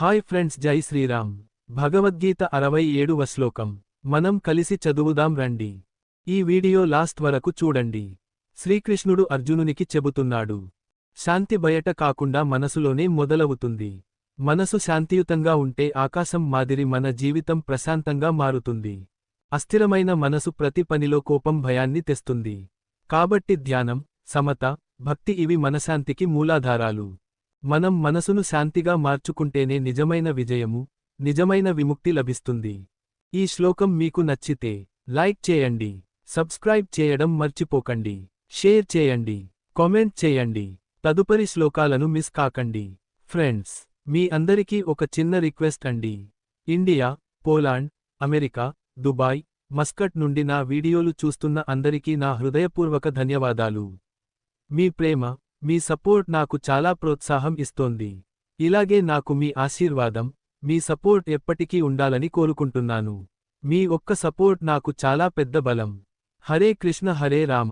Hi friends జై శ్రీరామ్. భగవద్గీత అరవై ఏడవ శ్లోకం. మనం కలిసి చదువుదాం రండి. ఈ వీడియో లాస్ట్ వరకు చూడండి. శ్రీకృష్ణుడు అర్జునునికి చెబుతున్నాడు. శాంతి బయట కాకుండా మనసులోనే మొదలవుతుంది. మనసు శాంతియుతంగా ఉంటే ఆకాశం మాదిరి మన జీవితం ప్రశాంతంగా మారుతుంది. అస్థిరమైన మనసు ప్రతి పనిలో కోపం భయాన్ని తెస్తుంది. కాబట్టి ధ్యానం సమత భక్తి ఇవి మనశాంతికి మూలాధారాలు. మనం మనసును శాంతిగా మార్చుకుంటేనే నిజమైన విజయము నిజమైన విముక్తి లభిస్తుంది. ఈ శ్లోకం మీకు నచ్చితే లైక్ చేయండి సబ్స్క్రైబ్ చేయడం మర్చిపోకండి షేర్ చేయండి కామెంట్ చేయండి. తదుపరి శ్లోకాలను మిస్ కాకండి. ఫ్రెండ్స్ మీ అందరికీ ఒక చిన్న రిక్వెస్ట్ అండి. India Poland America Dubai Muscat నుండి నా వీడియోలు చూస్తున్న అందరికీ నా హృదయపూర్వక ధన్యవాదాలు. మీ ప్రేమ మీ సపోర్ట్ నాకు చాలా ప్రోత్సాహం ఇస్తోంది. ఇలాగే నాకు మీ ఆశీర్వాదం మీ సపోర్ట్ ఎప్పటికీ ఉండాలని కోరుకుంటున్నాను. మీ ఒక్క సపోర్ట్ నాకు చాలా పెద్ద బలం. హరే కృష్ణ హరే రామ.